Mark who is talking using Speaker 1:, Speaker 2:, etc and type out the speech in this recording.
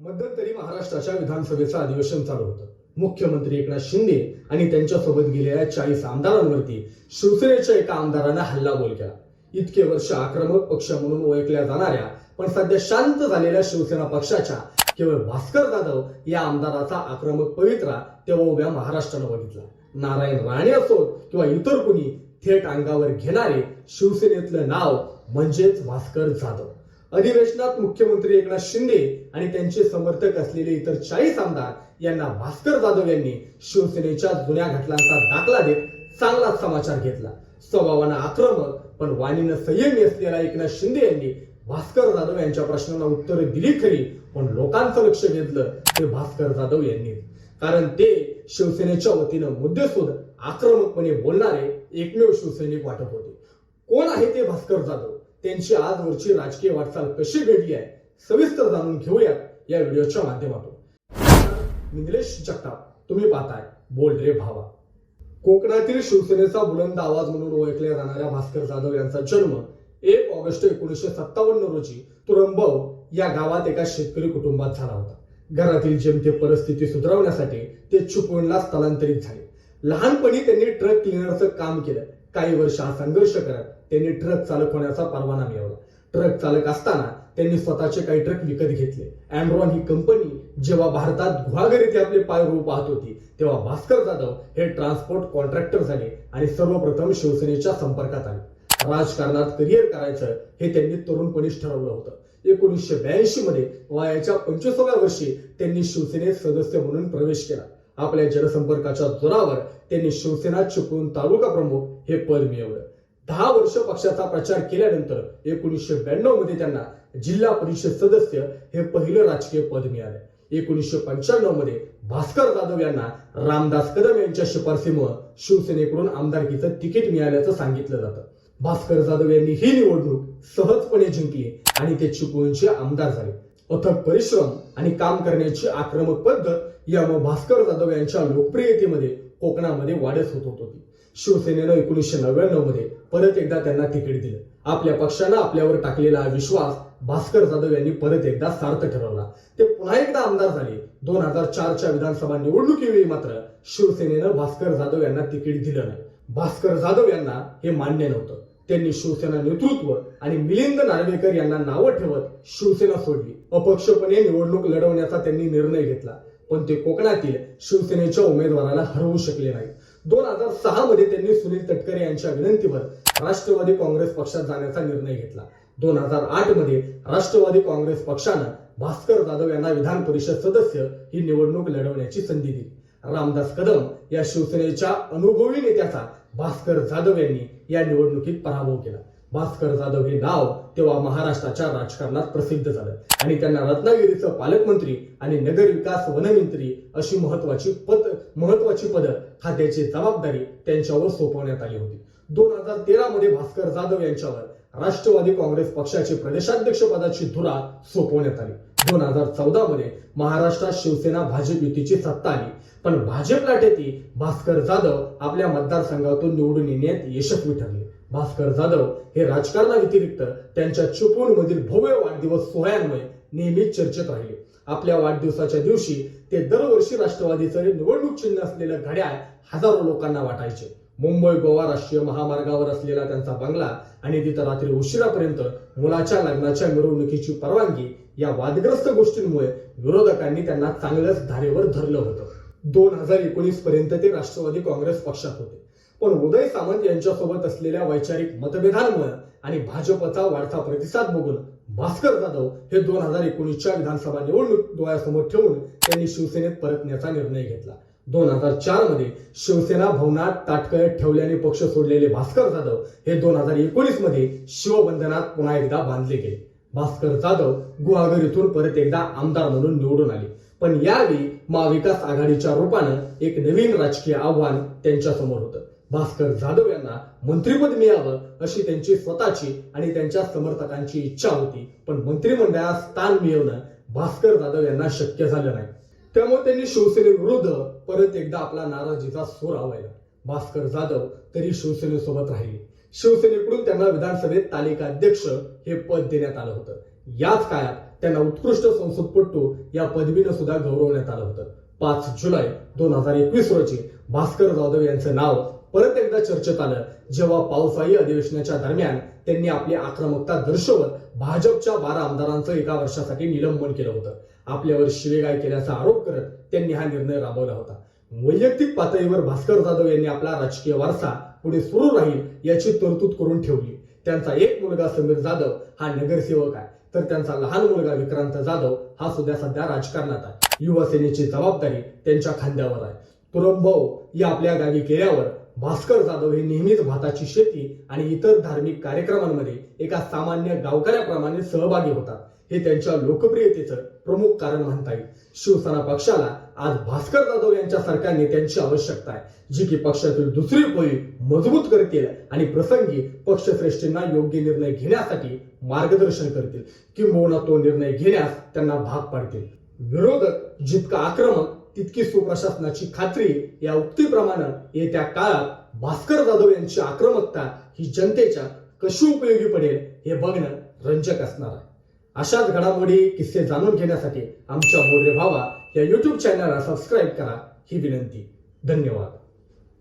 Speaker 1: मध्यंतरी महाराष्ट्राच्या विधानसभेचं अधिवेशन चालू होतं. मुख्यमंत्री एकनाथ शिंदे आणि त्यांच्यासोबत गेलेल्या चाळीस आमदारांवरती शिवसेनेच्या एका आमदारानं हल्लाबोल केला. इतके वर्ष आक्रमक पक्ष म्हणून ओळखल्या जाणाऱ्या पण सध्या शांत झालेल्या शिवसेना पक्षाच्या केवळ भास्कर जाधव या आमदाराचा आक्रमक पवित्रा तेव्हा उभ्या महाराष्ट्रानं बघितला. नारायण राणे असोत किंवा इतर कुणी थेट अंगावर घेणारे शिवसेनेतलं नाव म्हणजेच भास्कर जाधव. अधिवेशनात मुख्यमंत्री एकनाथ शिंदे आणि त्यांचे समर्थक असलेले इतर चाळीस आमदार यांना भास्कर जाधव यांनी शिवसेनेच्या जुन्या घटनांचा दाखला देत चांगलाच समाचार घेतला. स्वभावानं आक्रमक पण वाणीनं संयमी असलेला एकनाथ शिंदे यांनी भास्कर जाधव यांच्या प्रश्नांना उत्तरे दिली खरी पण लोकांचं लक्ष घेतलं ते भास्कर जाधव यांनी. कारण ते शिवसेनेच्या वतीनं मुद्देसूद आक्रमकपणे बोलणारे एकमेव शिवसैनिक वाटत होते. कोण आहे ते भास्कर जाधव? त्यांची आजवरची राजकीय वाटचाल कशी घडली आहे सविस्तर जाणून घेऊया या व्हिडिओच्या माध्यमातून. निलेश जगताप तुम्ही पाहताय बोल रे भावा. कोकणातील शिवसेनेचा बुलंद आवाज म्हणून ओळखल्या जाणाऱ्या भास्कर जाधव यांचा जन्म एक ऑगस्ट एकोणीसशे सत्तावन्न रोजी तुरंबव या गावात एका शेतकरी कुटुंबात झाला होता. घरातील जेमते परिस्थिती सुधारवण्यासाठी ते चिपळूणला स्थलांतरित झाले. लहानपणी त्यांनी ट्रक क्लिनरचं काम केलं. काही वर्ष हा संघर्ष करत त्यांनी ट्रक चालक होण्याचा परवाना मिळवला. ट्रक चालक असताना त्यांनी स्वतःचे काही ट्रक विकत घेतले. अँड्रॉन ही कंपनी जेव्हा भारतात गुहागरीचे आपले पाय रोव पाहत होती तेव्हा भास्कर जाधव हे ट्रान्सपोर्ट कॉन्ट्रॅक्टर झाले आणि सर्वप्रथम शिवसेनेच्या संपर्कात आले. राजकारणात करिअर करायचं हे त्यांनी तरुणपणीच ठरवलं होतं. एकोणीसशे ब्याऐंशी मध्ये वयाच्या पंचवीसाव्या वर्षी त्यांनी शिवसेनेत सदस्य म्हणून प्रवेश केला. आपल्या जनसंपर्काच्या जोरावर त्यांनी शिवसेना चिपळूण तालुका प्रमुख हे पद मिळवलं. दहा वर्ष पक्षाचा प्रचार केल्यानंतर एकोणीसशे ब्याण्णवमध्ये त्यांना जिल्हा परिषद सदस्य हे पहिलं राजकीय पद मिळाले. एकोणीसशे पंच्याण्णवमध्ये भास्कर जाधव यांना रामदास कदम यांच्या शिफारसीमुळे शिवसेनेकडून आमदारकीचं तिकीट मिळाल्याचं सांगितलं जातं. भास्कर जाधव यांनी ही निवडणूक सहजपणे जिंकली आणि ते चिपळूणचे आमदार झाले. अथक परिश्रम आणि काम करण्याची आक्रमक पद्धत यामुळे भास्कर जाधव यांच्या लोकप्रियतेमध्ये कोकणामध्ये वाढच होत होती. शिवसेनेनं एकोणीसशे नव्याण्णवमध्ये परत एकदा त्यांना तिकीट दिलं. आपल्या पक्षानं आपल्यावर टाकलेला विश्वास भास्कर जाधव यांनी परत एकदा सार्थ ठरवला. ते पुन्हा एकदा आमदार झाले. दोन हजार चारच्या विधानसभा निवडणुकीवेळी मात्र शिवसेनेनं भास्कर जाधव यांना तिकीट दिलं नाही. भास्कर जाधव यांना हे मान्य नव्हतं. त्यांनी शिवसेना नेतृत्व आणि मिलिंद नार्वेकर यांना नावं ठेवत शिवसेना सोडली. अपक्षपणे निवडणूक लढवण्याचा त्यांनी निर्णय घेतला. पण ते कोकणातील शिवसेनेच्या उमेदवाराला हरवू शकले नाही दोन हजार सहा मध्ये त्यांनी सुनील तटकरे यांच्या विनंतीवर राष्ट्रवादी काँग्रेस पक्षात जाण्याचा निर्णय घेतला. दोन हजार आठमध्ये राष्ट्रवादी काँग्रेस पक्षानं भास्कर जाधव यांना विधान परिषद सदस्य ही निवडणूक लढवण्याची संधी दिली. रामदास कदम या शिवसेनेच्या अनुभवी नेत्याचा भास्कर जाधव यांनी या निवडणुकीत पराभव केला. भास्कर जाधव हे नाव तेव्हा महाराष्ट्राच्या राजकारणात प्रसिद्ध झालं. आणि त्यांना रत्नागिरीचं पालकमंत्री आणि नगरविकास वनमंत्री अशी महत्वाची पद महत्वाची पद खात्याची जबाबदारी त्यांच्यावर सोपवण्यात आली होती. दोन हजार तेरा मध्ये भास्कर जाधव यांच्यावर राष्ट्रवादी काँग्रेस पक्षाचे प्रदेशाध्यक्ष पदाची धुरा सोपवण्यात आली. दोन हजार चौदा मध्ये महाराष्ट्रात शिवसेना भाजप युतीची सत्ता आली. पण भाजप लाटेती भास्कर जाधव आपल्या मतदारसंघातून निवडून येण्यात यशस्वी ठरले. भास्कर जाधव हे राजकारणाव्यतिरिक्त त्यांच्या चिपळूण मधील भव्य वाढदिवस सोहळ्यांमुळे नेहमीच चर्चेत राहिले. आपल्या वाढदिवसाच्या दिवशी ते दरवर्षी राष्ट्रवादीचं निवडणूक चिन्ह असलेलं घड्याळ हजारो लोकांना वाटायचे. मुंबई गोवा राष्ट्रीय महामार्गावर असलेला त्यांचा बंगला आणि तिथं रात्री उशिरापर्यंत मुलाच्या लग्नाच्या मिरवणुकीची परवानगी या वादग्रस्त गोष्टींमुळे विरोधकांनी त्यांना चांगलंच धारेवर धरलं होतं. दोन हजार एकोणीस पर्यंत ते राष्ट्रवादी काँग्रेस पक्षात होते. पण उदय सामंत यांच्यासोबत असलेल्या वैचारिक मतभेदांमुळे आणि भाजपचा वाढता प्रतिसाद बघून भास्कर जाधव हे दोन हजार एकोणीसच्या विधानसभा निवडणूक डोळ्यासमोर ठेवून त्यांनी शिवसेनेत परतण्याचा निर्णय घेतला. दोन हजार चारमध्ये शिवसेना भवनात ताटकळत ठेवल्याने पक्ष सोडलेले भास्कर जाधव हे दोन हजार एकोणीसमध्ये शिवबंधनात पुन्हा एकदा बांधले गेले. भास्कर जाधव गुहागर इथून परत एकदा आमदार म्हणून निवडून आले. पण यावेळी महाविकास आघाडीच्या रूपानं एक नवीन राजकीय आव्हान त्यांच्यासमोर होतं. भास्कर जाधव यांना मंत्रिपद मिळावं अशी त्यांची स्वतःची आणि त्यांच्या समर्थकांची इच्छा होती. पण मंत्रिमंडळात स्थान मिळवणं भास्कर जाधव यांना शक्य झालं नाही. त्यामुळे त्यांनी शिवसेनेविरुद्ध परत एकदा आपला नाराजीचा सूर आवायला. भास्कर जाधव तरी शिवसेनेसोबत राहिले. शिवसेनेकडून त्यांना विधानसभेत तालिका अध्यक्ष हे पद देण्यात आलं होतं. याच काळात त्यांना उत्कृष्ट संसदपटू या पदवीनं सुद्धा गौरवण्यात आलं होतं. पाच जुलै दोन हजार एकवीस रोजी भास्कर जाधव यांचं नाव परत एकदा चर्चेत आलं. जेव्हा पावसाळी अधिवेशनाच्या दरम्यान त्यांनी आपली आक्रमकता दर्शवत भाजपच्या बारा आमदारांचं एका वर्षासाठी निलंबन केलं होतं. आपल्यावर शिवेगाय केल्याचा आरोप करत त्यांनी हा निर्णय राबवला होता. वैयक्तिक पातळीवर भास्कर जाधव यांनी आपला राजकीय वारसा पुढे सुरू राहील याची तरतूद करून ठेवली. त्यांचा एक मुलगा समीर जाधव हा नगरसेवक आहे. तर त्यांचा लहान मुलगा विक्रांत जाधव हा सुद्धा सध्या राजकारणात आहे. युवासेनेची जबाबदारी त्यांच्या खांद्यावर आहे. तुरंभाऊ या आपल्या गावी गेल्यावर भास्कर जाधव हे नेहमीच भाताची शेती आणि इतर धार्मिक कार्यक्रमांमध्ये एका सामान्य गावकऱ्याप्रमाणे सहभागी होतात. हे त्यांच्या लोकप्रियतेचं प्रमुख कारण म्हणता येईल. शिवसेना पक्षाला आज भास्कर जाधव यांच्यासारख्या नेत्यांची आवश्यकता आहे जी की पक्षातील दुसरी फळी मजबूत करतील आणि प्रसंगी पक्षश्रेष्ठींना योग्य निर्णय घेण्यासाठी मार्गदर्शन करतील. किंबहुना तो निर्णय घेण्यास त्यांना भाग पाडतील. विरोधक जितका आक्रमक तितकी सुप्रशासनाची खात्री या उक्तीप्रमाणे येत्या काळात भास्कर जाधव यांची आक्रमकता ही जनतेच्या कशी उपयोगी पडेल हे बघणं रंजक असणार आहे. अशाच घडामोडी किस्से जाणून घेण्यासाठी आमच्या मोरे भावा या युट्यूब चॅनलला सबस्क्राईब करा. ही विनंती. धन्यवाद.